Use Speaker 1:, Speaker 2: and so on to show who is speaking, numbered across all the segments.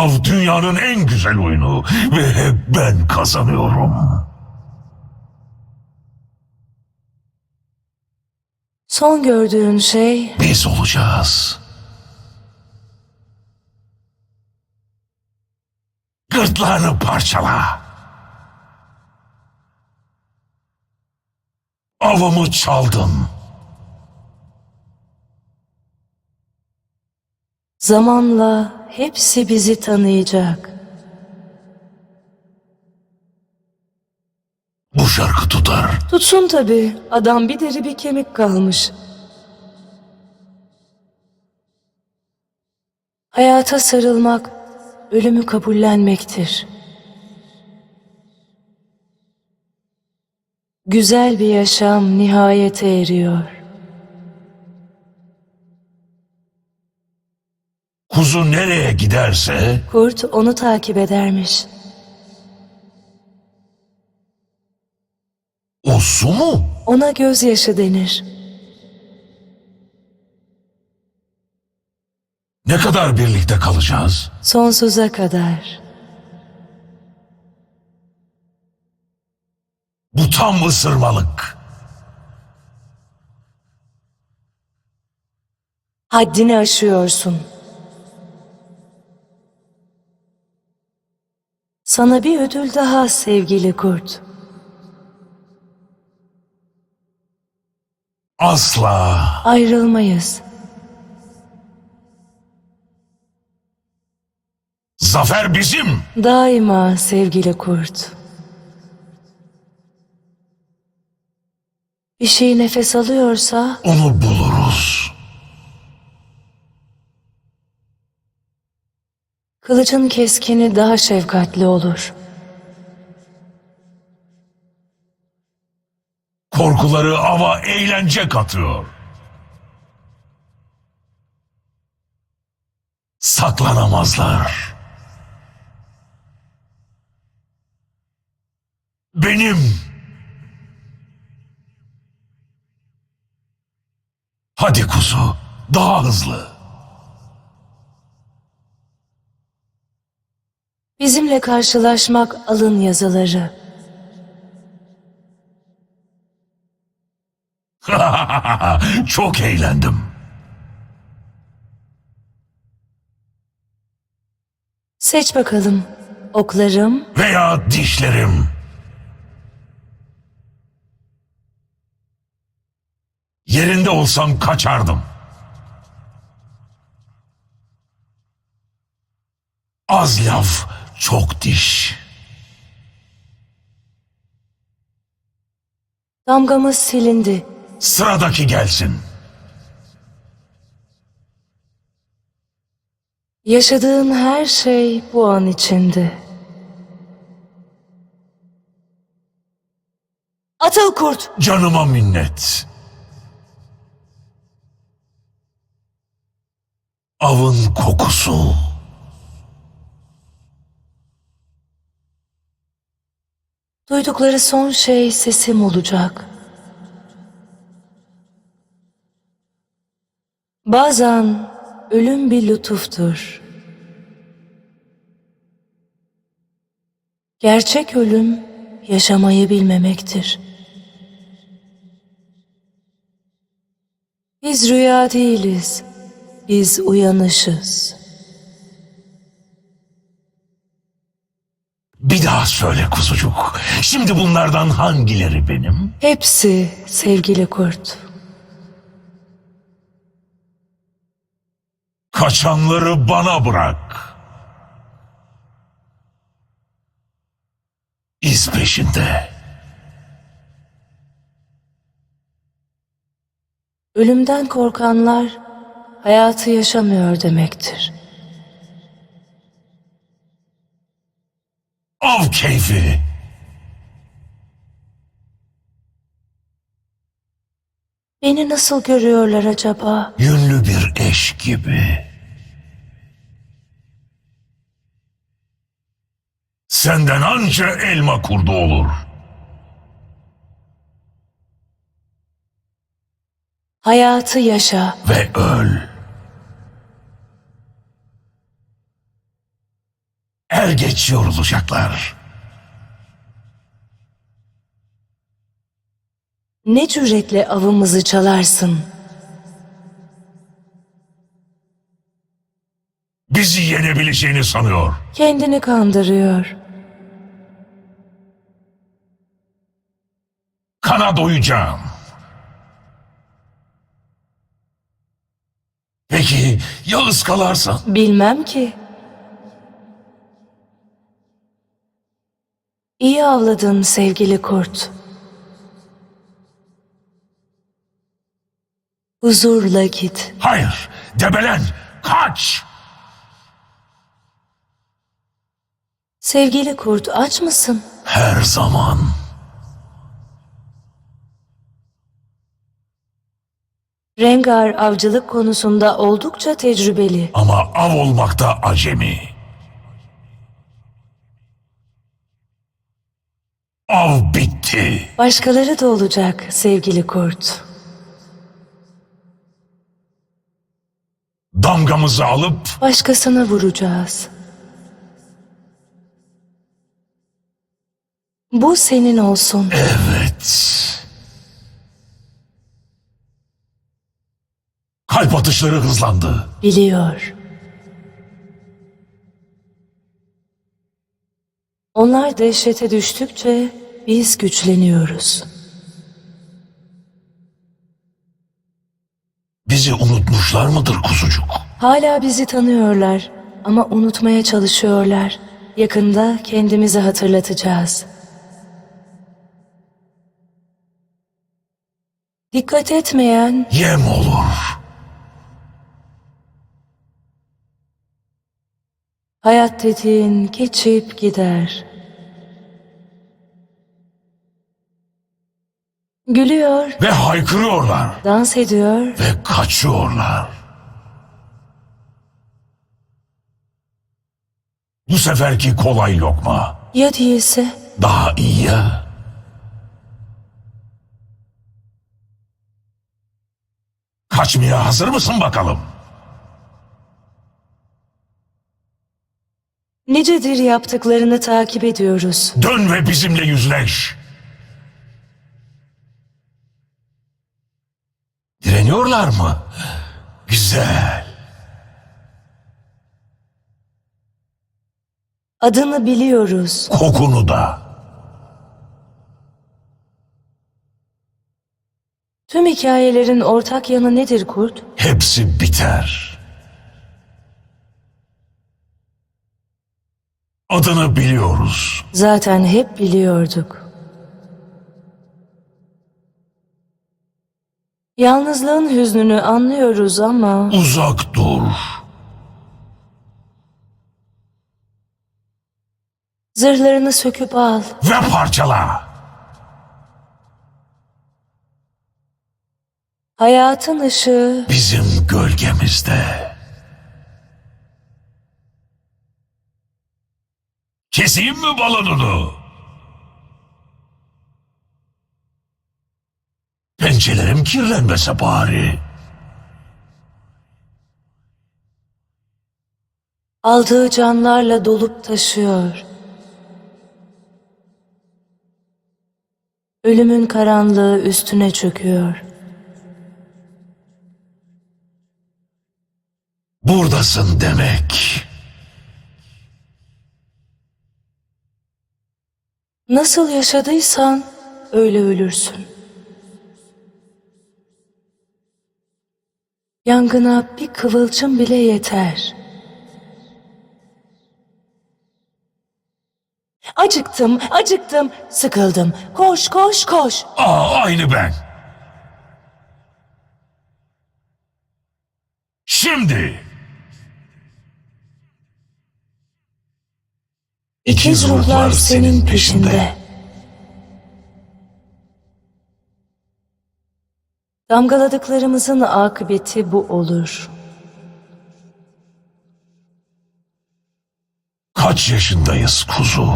Speaker 1: Av dünyanın en güzel oyunu ve hep ben kazanıyorum.
Speaker 2: Son gördüğün şey
Speaker 1: Biz olacağız. Gırtlağını parçala. Avımı çaldın.
Speaker 2: Zamanla hepsi bizi tanıyacak.
Speaker 1: Bu şarkı tutar.
Speaker 2: Tutsun tabii. Adam bir deri bir kemik kalmış. Hayata sarılmak ölümü kabullenmektir. Güzel bir yaşam nihayete eriyor.
Speaker 1: Kuzu nereye giderse
Speaker 2: Kurt onu takip edermiş.
Speaker 1: o su mu?
Speaker 2: Ona gözyaşı denir.
Speaker 1: Ne kadar birlikte kalacağız?
Speaker 2: Sonsuza kadar.
Speaker 1: Bu tam ısırmalık.
Speaker 2: Haddini aşıyorsun. Sana bir ödül daha sevgili kurt.
Speaker 1: Asla.
Speaker 2: Ayrılmayız.
Speaker 1: Zafer bizim.
Speaker 2: Daima sevgili kurt. Bir şey nefes alıyorsa
Speaker 1: Onu buluruz.
Speaker 2: Kılıcın keskini daha şefkatli olur.
Speaker 1: Korkuları ava eğlence katıyor. Saklanamazlar. Benim. Hadi kuzu, daha hızlı.
Speaker 2: Bizimle karşılaşmak alın yazıları.
Speaker 1: Çok eğlendim.
Speaker 2: Seç bakalım. Oklarım
Speaker 1: Veya dişlerim. Yerinde olsam kaçardım. Az laf, çok diş.
Speaker 2: damgamız silindi.
Speaker 1: Sıradaki gelsin.
Speaker 2: Yaşadığın her şey bu an içinde. Atıl kurt.
Speaker 1: Canıma minnet. Avın kokusu.
Speaker 2: Duydukları son şey sesim olacak. Bazen ölüm bir lütuftur. Gerçek ölüm yaşamayı bilmemektir. Biz rüya değiliz. Biz uyanışız.
Speaker 1: Bir daha söyle kuzucuk. Şimdi bunlardan hangileri benim?
Speaker 2: Hepsi sevgili kurt.
Speaker 1: Kaçanları bana bırak. İz peşinde.
Speaker 2: Ölümden korkanlar hayatı yaşamıyor demektir.
Speaker 1: Av keyfi.
Speaker 2: Beni nasıl görüyorlar acaba?
Speaker 1: Yünlü bir eş gibi. Senden anca elma kurdu olur.
Speaker 2: Hayatı yaşa.
Speaker 1: Ve öl. Er geç yorulacaklar.
Speaker 2: Ne cüretle avımızı çalarsın?
Speaker 1: Bizi yenebileceğini sanıyor.
Speaker 2: Kendini kandırıyor.
Speaker 1: Kana doyacağım. Peki ya ıskalarsan?
Speaker 2: Bilmem ki. İyi avladın sevgili kurt. Huzurla git.
Speaker 1: Hayır, debelen, kaç!
Speaker 2: Sevgili kurt aç mısın?
Speaker 1: Her zaman.
Speaker 2: Rengar avcılık konusunda oldukça tecrübeli.
Speaker 1: Ama av olmakta acemi. Av bitti.
Speaker 2: Başkaları da olacak sevgili kurt.
Speaker 1: Damgamızı alıp
Speaker 2: Başkasına vuracağız. Bu senin olsun.
Speaker 1: evet. Kalp atışları hızlandı.
Speaker 2: Biliyor. Onlar dehşete düştükçe biz güçleniyoruz.
Speaker 1: Bizi unutmuşlar mıdır kuzucuk?
Speaker 2: Hala bizi tanıyorlar ama unutmaya çalışıyorlar. Yakında kendimizi hatırlatacağız. Dikkat etmeyen
Speaker 1: Yem olur.
Speaker 2: hayat dediğin geçip gider. Gülüyor,
Speaker 1: Ve haykırıyorlar.
Speaker 2: dans ediyor,
Speaker 1: Ve kaçıyorlar. Bu seferki kolay lokma.
Speaker 2: ya değilse
Speaker 1: Daha iyi ya. Kaçmaya hazır mısın bakalım?
Speaker 2: nicedir yaptıklarını takip ediyoruz.
Speaker 1: Dön ve bizimle yüzleş. Direniyorlar mı? Güzel.
Speaker 2: Adını biliyoruz.
Speaker 1: Kokunu da.
Speaker 2: Tüm hikayelerin ortak yanı nedir kurt?
Speaker 1: Hepsi biter. Adını biliyoruz.
Speaker 2: Zaten hep biliyorduk. Yalnızlığın hüznünü anlıyoruz ama
Speaker 1: Uzak dur.
Speaker 2: zırhlarını söküp al.
Speaker 1: Ve parçala.
Speaker 2: Hayatın ışığı
Speaker 1: Bizim gölgemizde. Keseyim mi balonunu? Pençelerim kirlenmese bari.
Speaker 2: aldığı canlarla dolup taşıyor. Ölümün karanlığı üstüne çöküyor.
Speaker 1: Buradasın demek.
Speaker 2: Nasıl yaşadıysan öyle ölürsün. Yangına bir kıvılcım bile yeter. Acıktım, acıktım, sıkıldım. Koş, koş, koş.
Speaker 1: Aa, aynı ben. Şimdi.
Speaker 2: İkiz ruhlar senin peşinde. Damgaladıklarımızın akıbeti bu olur.
Speaker 1: Kaç yaşındayız kuzu?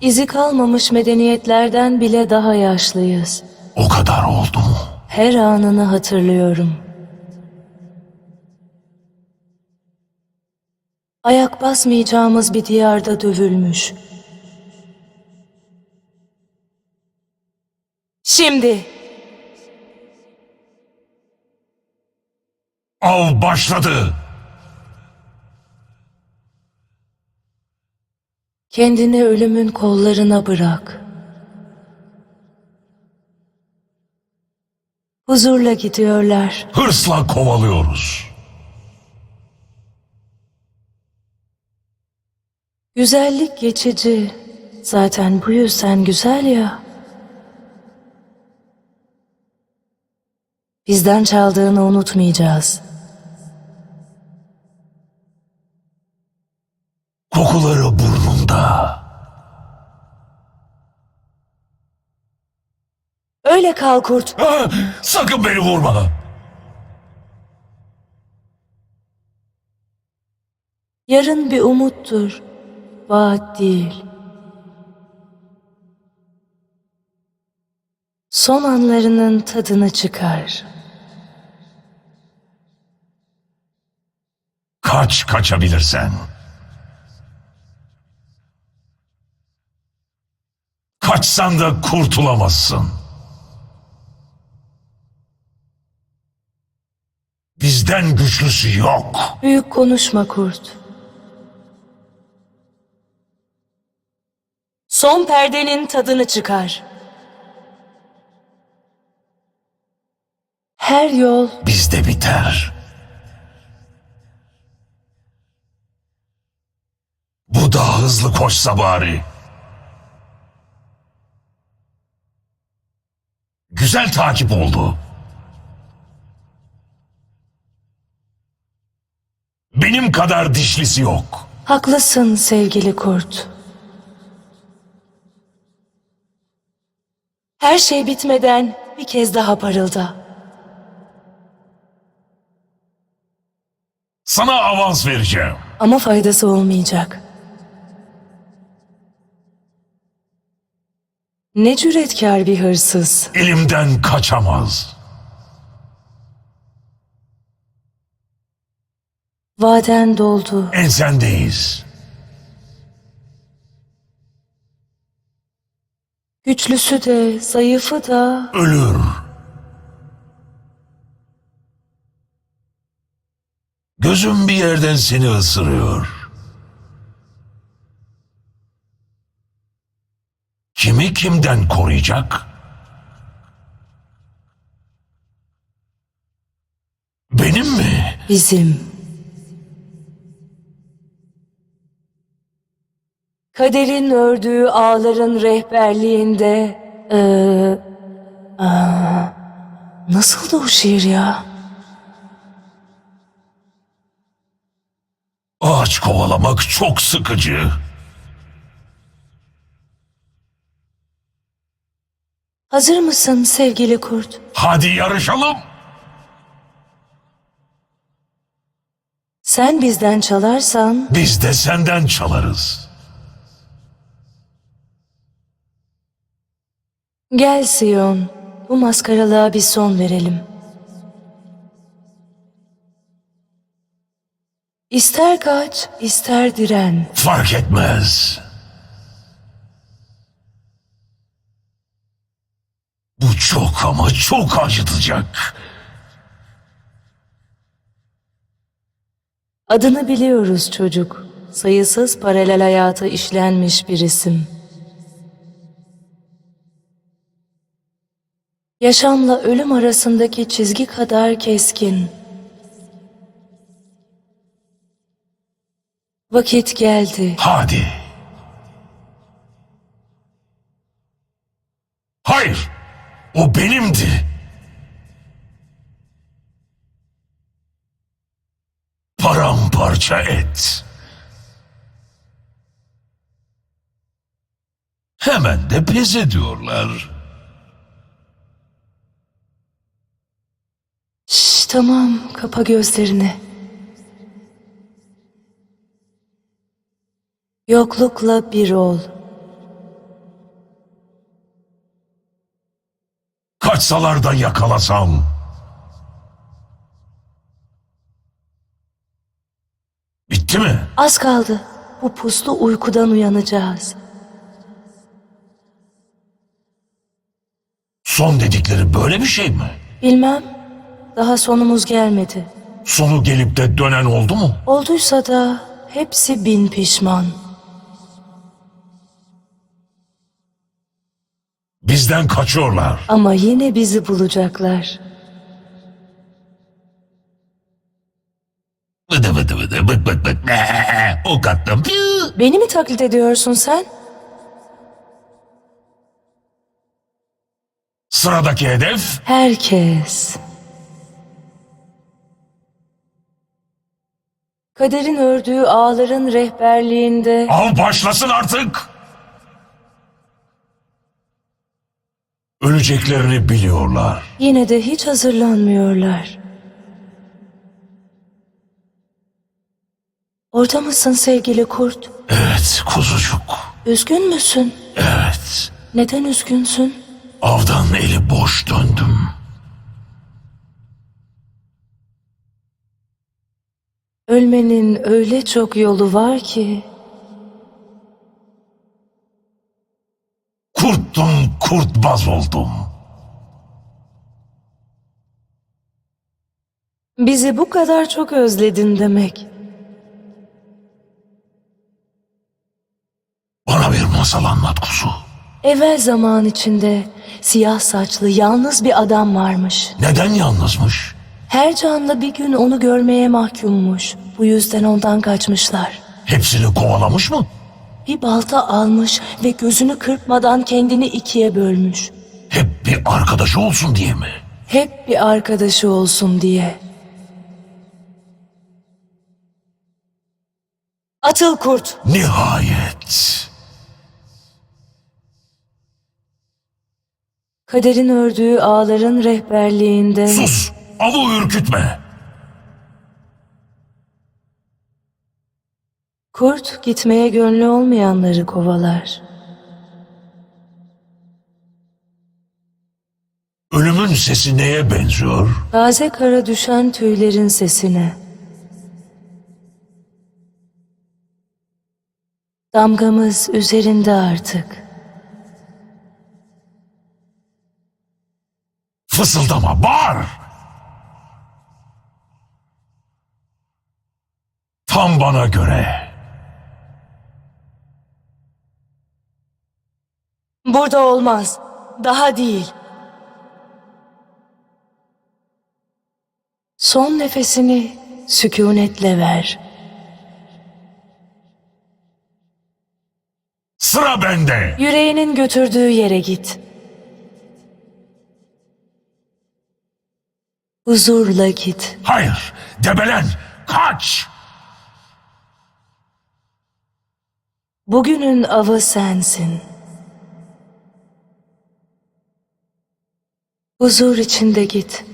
Speaker 2: İzi kalmamış medeniyetlerden bile daha yaşlıyız.
Speaker 1: O kadar oldu mu?
Speaker 2: Her anını hatırlıyorum. Ayak basmayacağımız bir diyarda dövülmüş. Şimdi
Speaker 1: Av başladı.
Speaker 2: kendini ölümün kollarına bırak. Huzurla gidiyorlar.
Speaker 1: Hırsla kovalıyoruz.
Speaker 2: Güzellik geçici. Zaten bu yüzden güzel ya. Bizden çaldığını unutmayacağız.
Speaker 1: Kokuları burnumda.
Speaker 2: Öyle kal kurt.
Speaker 1: Ah, sakın beni vurma.
Speaker 2: Yarın bir umuttur. Vaat değil. Son anlarının tadını çıkar.
Speaker 1: Kaç kaçabilirsen. Kaçsan da kurtulamazsın. Bizden güçlüsü yok.
Speaker 2: Büyük konuşma kurt. Son perdenin tadını çıkar. Her yol
Speaker 1: Bizde biter. Bu daha hızlı koşsa bari. Güzel takip oldu. Benim kadar dişlisi yok.
Speaker 2: haklısın sevgili kurt. Her şey bitmeden bir kez daha parılda.
Speaker 1: Sana avans vereceğim.
Speaker 2: Ama faydası olmayacak. Ne cüretkar bir hırsız.
Speaker 1: Elimden kaçamaz.
Speaker 2: Vaden doldu.
Speaker 1: Ensendeyiz.
Speaker 2: Güçlüsü de, zayıfı da
Speaker 1: Ölür. Gözüm bir yerden seni ısırıyor. Kimi kimden koruyacak? Benim mi?
Speaker 2: bizim. Kaderin ördüğü ağların rehberliğinde... Eee... aa, nasıldı o şiir ya?
Speaker 1: Ağaç kovalamak çok sıkıcı.
Speaker 2: Hazır mısın sevgili kurt?
Speaker 1: Hadi yarışalım.
Speaker 2: Sen bizden çalarsan
Speaker 1: Biz de senden çalarız.
Speaker 2: gel Sion. Bu maskaralığa bir son verelim. İster kaç, ister diren.
Speaker 1: Fark etmez. Bu çok ama çok acıtacak.
Speaker 2: Adını biliyoruz çocuk. Sayısız paralel hayata işlenmiş bir isim. Yaşamla ölüm arasındaki çizgi kadar keskin. Vakit geldi.
Speaker 1: Hadi. Hayır. O benimdi. Paramparça et. Hemen de pes ediyorlar.
Speaker 2: Şş, tamam, kapa gözlerini. Yoklukla bir ol.
Speaker 1: Kaçsalar da yakalasam. Bitti mi?
Speaker 2: Az kaldı. Bu puslu uykudan uyanacağız.
Speaker 1: Son dedikleri böyle bir şey mi?
Speaker 2: Bilmem. Daha sonumuz gelmedi.
Speaker 1: Sonu gelip de dönen oldu mu?
Speaker 2: Olduysa da hepsi bin pişman.
Speaker 1: Bizden kaçıyorlar.
Speaker 2: Ama yine bizi bulacaklar.
Speaker 1: Vıdı vıdı vıdı bık bık bık. Ee, Ok attım. Piu.
Speaker 2: Beni mi taklit ediyorsun sen?
Speaker 1: Sıradaki hedef
Speaker 2: Herkes. Kaderin ördüğü ağların rehberliğinde
Speaker 1: Al başlasın artık. Öleceklerini biliyorlar.
Speaker 2: yine de hiç hazırlanmıyorlar. Orada mısın sevgili kurt?
Speaker 1: Evet kuzucuk.
Speaker 2: Üzgün müsün?
Speaker 1: Evet.
Speaker 2: Neden üzgünsün?
Speaker 1: Avdan eli boş döndüm.
Speaker 2: Ölmenin öyle çok yolu var ki
Speaker 1: Kurttum kurtbaz oldum.
Speaker 2: bizi bu kadar çok özledin demek.
Speaker 1: Bana bir masal anlat kuzu.
Speaker 2: Evvel zaman içinde siyah saçlı yalnız bir adam varmış.
Speaker 1: Neden yalnızmış?
Speaker 2: Her canlı bir gün onu görmeye mahkummuş. Bu yüzden ondan kaçmışlar.
Speaker 1: Hepsini kovalamış mı?
Speaker 2: Bir balta almış ve gözünü kırpmadan kendini ikiye bölmüş.
Speaker 1: Hep bir arkadaşı olsun diye mi?
Speaker 2: Hep bir arkadaşı olsun diye. Atıl kurt.
Speaker 1: Nihayet.
Speaker 2: Kaderin ördüğü ağların rehberliğinde
Speaker 1: Sus! Avı ürkütme.
Speaker 2: Kurt gitmeye gönlü olmayanları kovalar.
Speaker 1: Ölümün sesi neye benziyor?
Speaker 2: Taze kara düşen tüylerin sesine. Damgamız üzerinde artık.
Speaker 1: Fısıldama, bağır! Tam bana göre.
Speaker 2: Burada olmaz. Daha değil. Son nefesini sükunetle ver.
Speaker 1: Sıra bende.
Speaker 2: Yüreğinin götürdüğü yere git. Huzurla git.
Speaker 1: Hayır, debelen, kaç!
Speaker 2: Bugünün avı sensin. Huzur içinde git.